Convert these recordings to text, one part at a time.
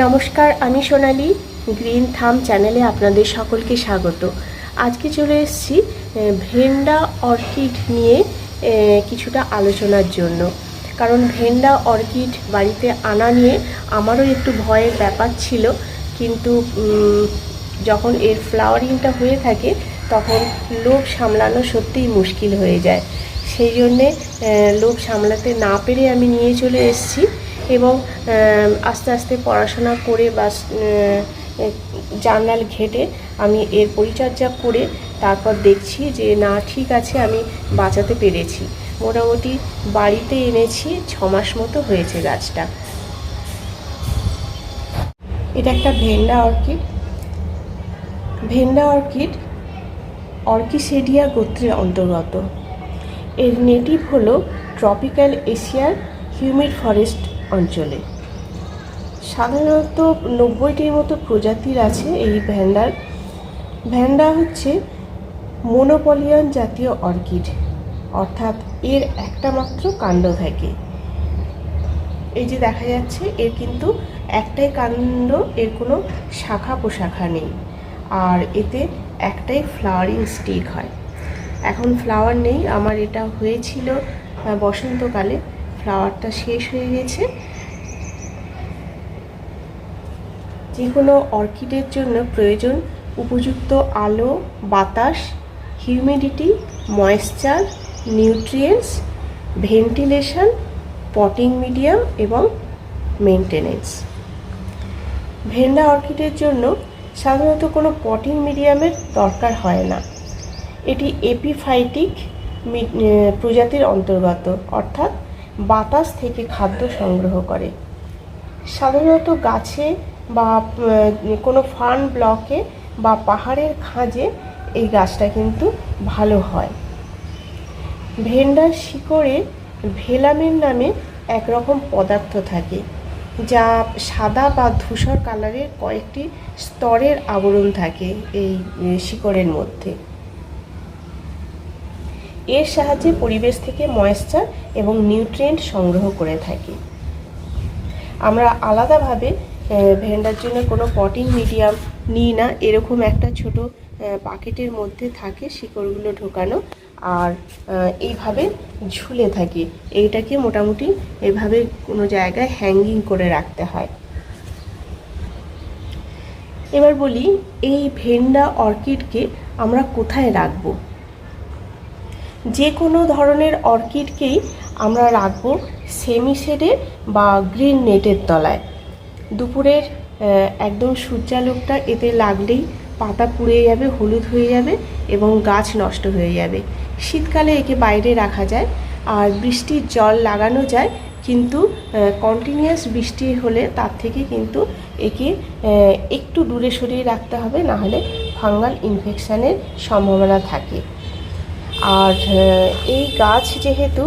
নমস্কার, আমি সোনালি, গ্রিন থাম চ্যানেলে আপনাদের সকলকে স্বাগত। আজকে চলে এসেছি ভেন্ডা অর্কিড নিয়ে কিছুটা আলোচনার জন্য। কারণ ভেন্ডা অর্কিড বাড়িতে আনা নিয়ে আমারও একটু ভয়ের ব্যাপার ছিল, কিন্তু যখন এর ফ্লাওয়ারিংটা হয়ে থাকে, তখন লোভ সামলানো সত্যিই মুশকিল হয়ে যায়। সেই জন্যে লোভ সামলাতে না পেরে আমি নিয়ে চলে এসেছি। এবং আস্তে আস্তে পড়াশোনা করে বা জার্নাল ঘেটে আমি এর পরিচর্যা করে তারপর দেখছি যে, না, ঠিক আছে, আমি বাঁচাতে পেরেছি। মোটামুটি বাড়িতে এনেছি, ছ মাস মতো হয়েছে গাছটা। এটা একটা ভেন্ডা অর্কিড। ভেন্ডা অর্কিড অর্কিসেডিয়া গোত্রের অন্তর্গত। এর নেটিভ হলো ট্রপিক্যাল এশিয়ার হিউমিড ফরেস্ট অঞ্চলে। সাধারণত নব্বইটির মতো প্রজাতির আছে এই ভ্যান্ডার ভ্যান্ডা হচ্ছে মোনোপলিয়ন জাতীয় অর্কিড, অর্থাৎ এর একটা মাত্র কাণ্ড থাকে। এই যে দেখা যাচ্ছে, এর কিন্তু একটাই কাণ্ড, এর কোনো শাখা প্রশাখা নেই। আর এতে একটাই ফ্লাওয়ারিং স্টিক হয়। এখন ফ্লাওয়ার নেই, আমার এটা হয়েছিল বসন্তকালে। ফ্লাওয়ারটা শেষ হয়ে গেছে। যে কোনো অর্কিডের জন্য প্রয়োজন উপযুক্ত আলো, বাতাস, humidity moisture nutrients ventilation potting medium এবং মেনটেনেন্স ভেন্ডা অর্কিডের জন্য সাধারণত কোনো পটিং মিডিয়ামের দরকার হয় না। এটি এপিফাইটিক প্রজাতির অন্তর্গত, অর্থাৎ বাতাস থেকে খাদ্য সংগ্রহ করে। সাধারণত গাছে বা কোনো ফার্ন ব্লকে বা পাহাড়ের খাঁজে এই গাছটা কিন্তু ভালো হয়। ভেন্ডার শিকড়ে ভেলামিন নামে একরকম পদার্থ থাকে, যা সাদা বা ধূসর কালারের কয়েকটি স্তরের আবরণ থাকে এই শিকড়ের মধ্যে। এর সাহায্যে পরিবেশ থেকে ময়েশ্চার এবং নিউট্রিয়েন্ট সংগ্রহ করে থাকি। আমরা আলাদাভাবে ভেন্ডার জন্য কোনো পটিং মিডিয়াম নিই না। এরকম একটা ছোট পাকেটের মধ্যে থাকে শিকড়গুলো ঢোকানো আর এইভাবে ঝুলে থাকে। এইটাকে মোটামুটি এভাবে কোনো জায়গায় হ্যাঙ্গিং করে রাখতে হয়। এবার বলি, এই ভেন্ডা অর্কিডকে আমরা কোথায় রাখব? যে কোনো ধরনের অর্কিডকেই আমরা রাখব সেমি শেডে বা গ্রিন নেটের তলায়। দুপুরের একদম সূর্যালোকটা এতে লাগলেই পাতা পুড়ে যাবে, হলুদ হয়ে যাবে এবং গাছ নষ্ট হয়ে যাবে। শীতকালে একে বাইরে রাখা যায় আর বৃষ্টির জল লাগানো যায়, কিন্তু কন্টিনিউয়াস বৃষ্টি হলে তার থেকে কিন্তু একে একটু দূরে সরিয়ে রাখতে হবে, নাহলে ফাঙ্গাল ইনফেকশানের সম্ভাবনা থাকে। আর এই গাছ যেহেতু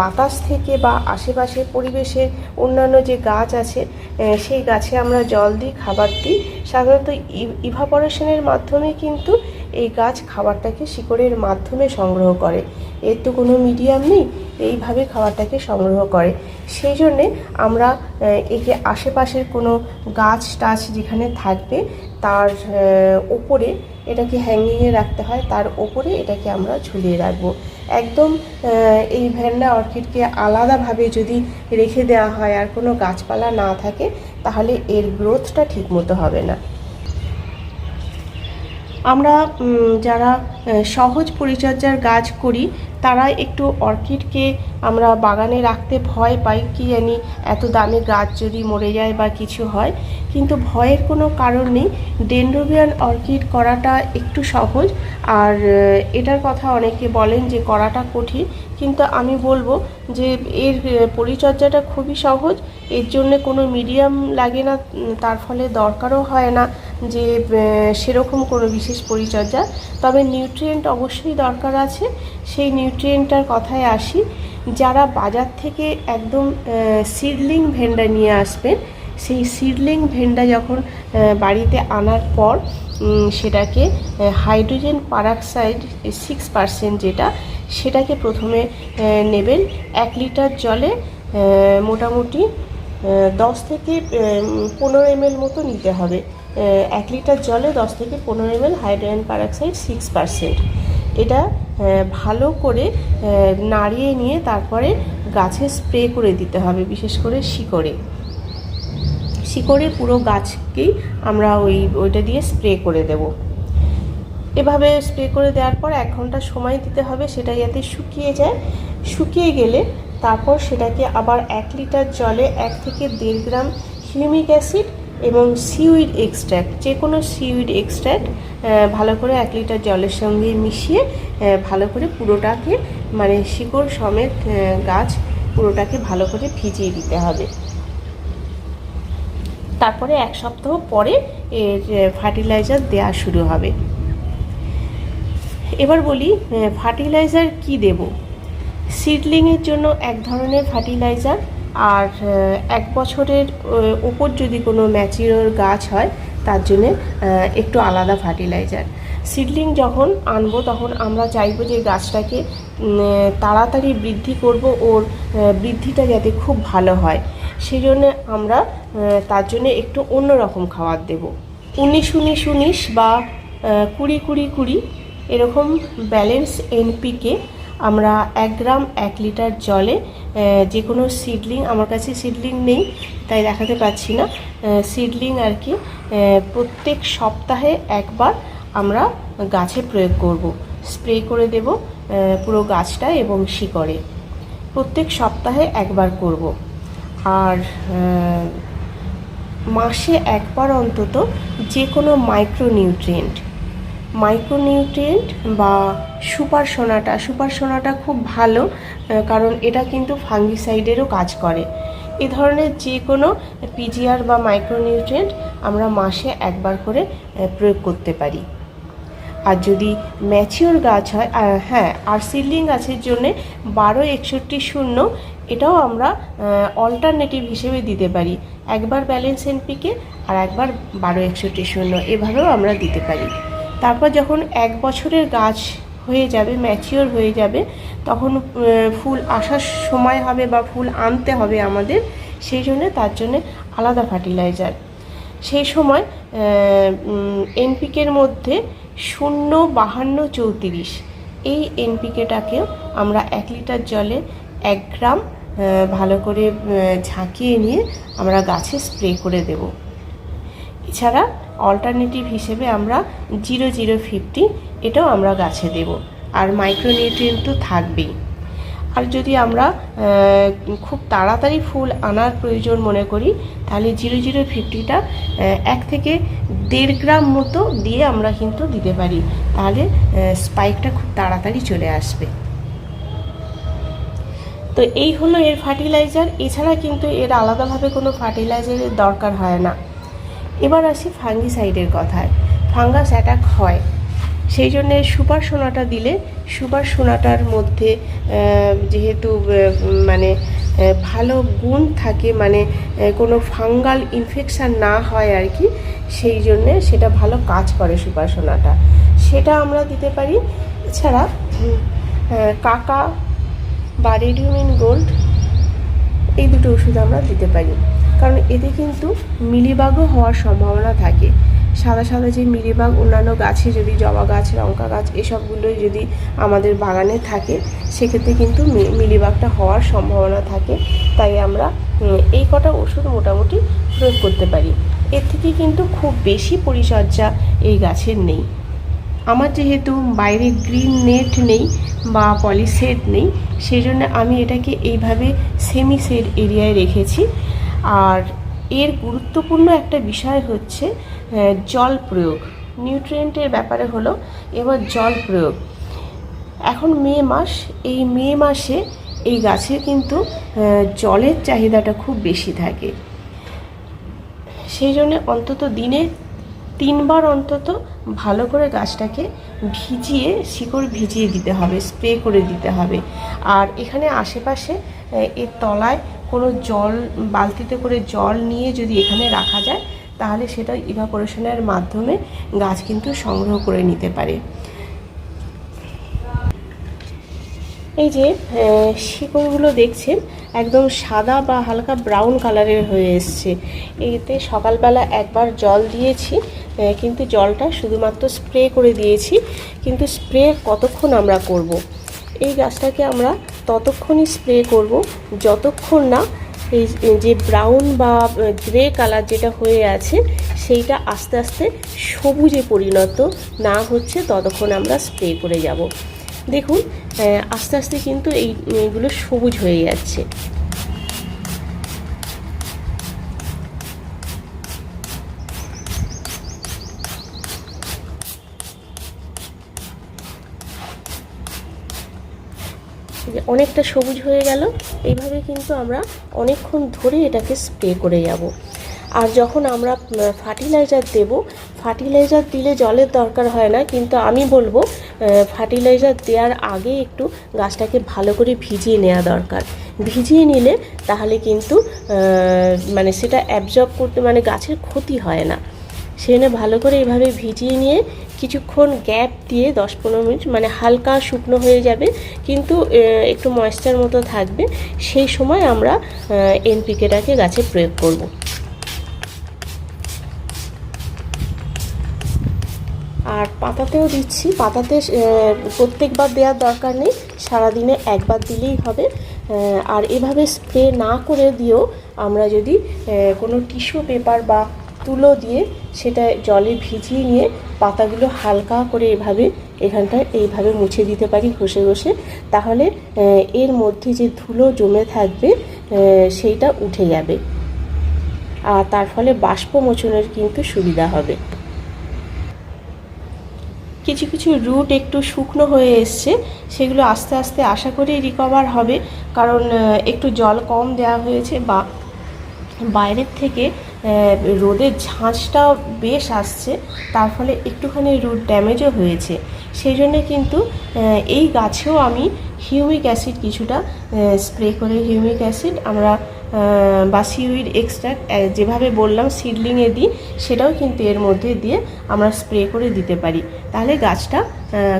বাতাস থেকে বা আশেপাশে পরিবেশে অন্যান্য যে গাছ আছে সেই গাছে আমরা জল দিই, খাবার দিই। সাধারণত ইভাপরেশনের মাধ্যমে কিন্তু এই গাছ খাবারটাকে শিকড়ের মাধ্যমে সংগ্রহ করে। এর তো কোনো মিডিয়াম নেই। এইভাবে খাবারটাকে সংগ্রহ করে। সেই জন্যে আমরা একে আশেপাশের কোনো গাছ টাছ যেখানে থাকবে, তার ওপরে এটাকে হ্যাঙ্গিংয়ে রাখতে হয়। তার ওপরে এটাকে আমরা ঝুলিয়ে রাখব। একদম এই ভ্যান্ডা অর্কিডকে আলাদাভাবে যদি রেখে দেওয়া হয় আর কোনো গাছপালা না থাকে, তাহলে এর গ্রোথটা ঠিকমতো হবে না। আমরা যারা সহজ পরিচর্যার গাছ করি তারা একটু অর্কিডকে আমরা বাগানে রাখতে ভয় পাই, কি জানি এত দামি গাছ যদি মরে যায় বা কিছু হয়। কিন্তু ভয়ের কোনো কারণ নেই, ডেন্ড্রোবিয়ান অর্কিড করাটা একটু সহজ। আর এটার কথা অনেকে বলেন যে করাটা কঠিন। কিন্তু আমি বলব যে এর পরিচর্যাটা খুবই সহজ। এর জন্য কোনো মিডিয়াম লাগে না, তার ফলে দরকারও হয় না যে সেরকম কোনো বিশেষ পরিচর্যা। তবে নিউট্রিয়েন্ট অবশ্যই দরকার আছে। সেই নিউট্রিয়েন্টটার কথায় আসি, যারা বাজার থেকে একদম সিডলিং ভেন্ডা নিয়ে আসবেন, সেই সিডলিং ভেন্ডা যখন বাড়িতে আনার পর সেটাকে হাইড্রোজেন পারাক্সাইড সিক্স পার্সেন্ট যেটা, সেটাকে প্রথমে নেবেন। এক লিটার জলে মোটামুটি দশ থেকে পনেরো এম মতো নিতে হবে। এক লিটার জলে দশ থেকে পনেরো M hydrogen peroxide six percent এটা ভালো করে নাড়িয়ে নিয়ে তারপরে গাছে স্প্রে করে দিতে হবে, বিশেষ করে শিকড়ে। শিকড়ে পুরো গাছকেই আমরা ওই, ওইটা দিয়ে স্প্রে করে দেব। এভাবে স্প্রে করে দেওয়ার পর এক ঘণ্টা সময় দিতে হবে, সেটা যাতে শুকিয়ে যায়। শুকিয়ে গেলে তারপর সেটাকে আবার এক লিটার জলে এক থেকে দেড় গ্রাম হিউমিক অ্যাসিড এবং সিউইড এক্সট্র্যাক্ট যে কোনো সিউইড এক্সট্র্যাক্ট ভালো করে এক লিটার জলের সঙ্গে মিশিয়ে ভালো করে পুরোটাকে মানে শিকড় সমেত গাছ পুরোটাকে ভালো করে ভিজিয়ে দিতে হবে। তারপরে এক সপ্তাহ পরে এর ফার্টিলাইজার দেওয়া শুরু হবে। এবার বলি ফার্টিলাইজার কি দেব? সিডলিংয়ের জন্য এক ধরনের ফার্টিলাইজার আর এক বছরের ওপর যদি কোনো ম্যাচিওর গাছ হয়, তার জন্যে একটু আলাদা ফার্টিলাইজার। সিডলিং যখন আনব, তখন আমরা চাইব যে গাছটাকে তাড়াতাড়ি বৃদ্ধি করব, ওর বৃদ্ধিটা যাতে খুব ভালো হয়। সেই জন্যে আমরা তার জন্য একটু অন্যরকম খাবার দেব। উনিশ উনিশ উনিশ বা কুড়ি কুড়ি কুড়ি, এরকম ব্যালেন্স এনপিকে আমরা এক গ্রাম, এক লিটার জলে যে কোনো সিডলিং আমার কাছে সিডলিং নেই, তাই দেখাতে পাচ্ছি না। সিডলিং আর কি প্রত্যেক সপ্তাহে একবার আমরা গাছে প্রয়োগ করব। স্প্রে করে দেব পুরো গাছটা এবং শিকড়ে। প্রত্যেক সপ্তাহে একবার করব। আর মাসে একবার অন্তত যে কোনো মাইক্রোনিউট্রিয়েন্ট মাইক্রোনিউট্রিয়েন্ট বা সুপার সোনাটা সুপার সোনাটা খুব ভালো কারণ এটা কিন্তু ফাঙ্গিসাইডেরও কাজ করে। এ ধরনের যে কোনো পিজিআর বা মাইক্রোনিউট্রিয়েন্ট আমরা মাসে একবার করে প্রয়োগ করতে পারি। আর যদি ম্যাচিওর গাছ হয় হ্যাঁ আর সিডলিং গাছের জন্যে বারো একষট্টি শূন্য, এটাও আমরা অল্টারনেটিভ হিসেবে দিতে পারি। একবার ব্যালেন্স এনপিকে আর একবার বারো একষট্টি শূন্য, এভাবেও আমরা দিতে পারি। তারপর যখন এক বছরের গাছ হয়ে যাবে ম্যাচিওর হয়ে যাবে, তখন ফুল আসার সময় হবে বা ফুল আনতে হবে আমাদের, সেই জন্যে তার জন্যে আলাদা ফার্টিলাইজার সেই সময় এনপিকের মধ্যে শূন্য বাহান্ন চৌত্রিশ, এই এনপিকেটাকেও আমরা এক লিটার জলে এক গ্রাম ভালো করে ঝাঁকিয়ে নিয়ে আমরা গাছে স্প্রে করে দেব। এছাড়া অল্টারনেটিভ হিসেবে আমরা জিরো জিরো ফিফটি এটাও আমরা গাছে দেব। আর মাইক্রোনিউট্রিয়েন্ট তো থাকবেই। আর যদি আমরা খুব তাড়াতাড়ি ফুল আনার প্রয়োজন মনে করি, তাহলে জিরো জিরো ফিফটিটা এক থেকে দেড় গ্রাম মতো দিয়ে আমরা কিন্তু দিতে পারি। তাহলে স্পাইকটা খুব তাড়াতাড়ি চলে আসবে। তো এই হলো এর ফার্টিলাইজার এছাড়া কিন্তু এর আলাদাভাবে কোনো ফার্টিলাইজারের দরকার হয় না। এবার আসি ফাঙ্গিসাইডের কথায়। ফাঙ্গাস অ্যাটাক হয়। সেই জন্যে সুপার সোনাটা দিলে সুপার সোনাটার মধ্যে যেহেতু মানে ভালো গুণ থাকে মানে কোনো ফাঙ্গাল ইনফেকশান না হয় আর কি, সেই জন্যে সেটা ভালো কাজ করে সুপার সোনাটা। সেটা আমরা দিতে পারি। এছাড়া কাকা বা রেডিওমিন গোল্ড, এই দুটো ওষুধ আমরা দিতে পারি। কারণ এতে কিন্তু মিলিবাগও হওয়ার সম্ভাবনা থাকে। সাদা সাদা যে মিলিবাগ, অন্যান্য গাছে যদি জবা গাছ, লঙ্কা গাছ, এসবগুলোই যদি আমাদের বাগানে থাকে, সেক্ষেত্রে কিন্তু মিলিবাগটা হওয়ার সম্ভাবনা থাকে। তাই আমরা এই কটা ওষুধ মোটামুটি প্রয়োগ করতে পারি। এর থেকে কিন্তু খুব বেশি পরিচর্যা এই গাছের নেই। আমার যেহেতু বাইরে গ্রিন নেট নেই বা পলিশেড নেই, সেই জন্য আমি এটাকে এইভাবে সেমি শেড এরিয়ায় রেখেছি। আর এর গুরুত্বপূর্ণ একটা বিষয় হচ্ছে জল প্রয়োগ। নিউট্রিয়েন্টের ব্যাপারে হলো, এবার জল প্রয়োগ। এখন মে মাস, এই মে মাসে এই গাছের কিন্তু জলের চাহিদাটা খুব বেশি থাকে। সেই জন্য অন্তত দিনে তিনবার অন্তত ভালো করে গাছটাকে ভিজিয়ে, শিকড় ভিজিয়ে দিতে হবে, স্প্রে করে দিতে হবে। আর এখানে আশেপাশে এর তলায় কোনো জল, বালতিতে করে জল নিয়ে যদি এখানে রাখা যায়, তাহলে সেটা ইভাপোরেশনের মাধ্যমে গাছ কিন্তু সংগ্রহ করে নিতে পারে এই যে শিকড়গুলো দেখছেন, একদম সাদা বা হালকা ব্রাউন কালারের হয়ে এসছে এতে সকালবেলা একবার জল দিয়েছি কিন্তু জলটা শুধুমাত্র স্প্রে করে দিয়েছি, কিন্তু স্প্রে কতক্ষণ আমরা করব। এই গাছটাকে আমরা ততক্ষণই স্প্রে করব। যতক্ষণ না এই যে ব্রাউন বা গ্রে কালার যেটা হয়ে আছে, সেইটা আস্তে আস্তে সবুজে পরিণত না হচ্ছে, ততক্ষণ আমরা স্প্রে করে যাব। দেখুন আস্তে আস্তে কিন্তু এই, এইগুলো সবুজ হয়ে যাচ্ছে। যে অনেকটা সবুজ হয়ে গেল। এইভাবে কিন্তু আমরা অনেকক্ষণ ধরে এটাকে স্প্রে করে যাব। আর যখন আমরা ফার্টিলাইজার দেব, ফার্টিলাইজার দিলে জলের দরকার হয় না, কিন্তু আমি বলব ফার্টিলাইজার দেওয়ার আগে একটু গাছটাকে ভালো করে ভিজিয়ে নেওয়া দরকার। ভিজিয়ে নিলে তাহলে কিন্তু মানে সেটা অ্যাবজর্ব করতে মানে গাছের ক্ষতি হয় না। সেখানে ভালো করে এভাবে ভিজিয়ে নিয়ে কিছুক্ষণ গ্যাপ দিয়ে দশ পনেরো মিনিট মানে হালকা শুকনো হয়ে যাবে, কিন্তু একটু ময়েশ্চার মতো থাকবে, সেই সময় আমরা এনপিকেটাকে গাছে প্রয়োগ করব। আর পাতাতেও দিচ্ছি, পাতাতে প্রত্যেকবার দেওয়ার দরকার নেই, সারাদিনে একবার দিলেই হবে। আর এভাবে স্প্রে না করে দিয়েও আমরা যদি কোনো টিস্যু পেপার বা তুলো দিয়ে সেটা জলে ভিজিয়ে নিয়ে পাতাগুলো হালকা করে এভাবে এখানটায় এইভাবে মুছে দিতে পারি ঘষে ঘষে। তাহলে এর মধ্যে যে ধুলো জমে থাকবে সেইটা উঠে যাবে। আর তার ফলে বাষ্পমোচনের কিন্তু সুবিধা হবে। কিছু কিছু রুট একটু শুকনো হয়ে এসছে, সেগুলো আস্তে আস্তে আশা করি রিকভার হবে। কারণ একটু জল কম দেওয়া হয়েছে বা বাইরের থেকে রোদের ঝাঁঝটাও বেশ আসছে। তার ফলে একটুখানি রুট ড্যামেজও হয়েছে। সেই জন্যে কিন্তু এই গাছেও আমি হিউমিক অ্যাসিড কিছুটা স্প্রে করে হিউমিক অ্যাসিড আমরা বা সিউইড এক্সট্রাক্ট যেভাবে বললাম সিডলিংয়ে দিই, সেটাও কিন্তু এর মধ্যে দিয়ে আমরা স্প্রে করে দিতে পারি। তাহলে গাছটা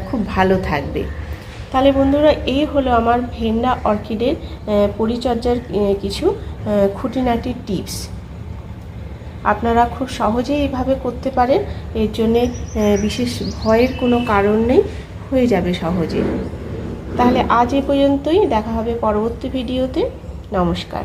খুব ভালো থাকবে। তাহলে বন্ধুরা, এই হলো আমার ভেন্ডা অর্কিডের পরিচর্যার কিছু খুঁটিনাটি টিপস। আপনারা খুব সহজেই এইভাবে করতে পারেন। এর জন্যে বিশেষ ভয়ের কোনো কারণ নেই। হয়ে যাবে সহজে। তাহলে আজ এ পর্যন্তই। দেখা হবে পরবর্তী ভিডিওতে। নমস্কার।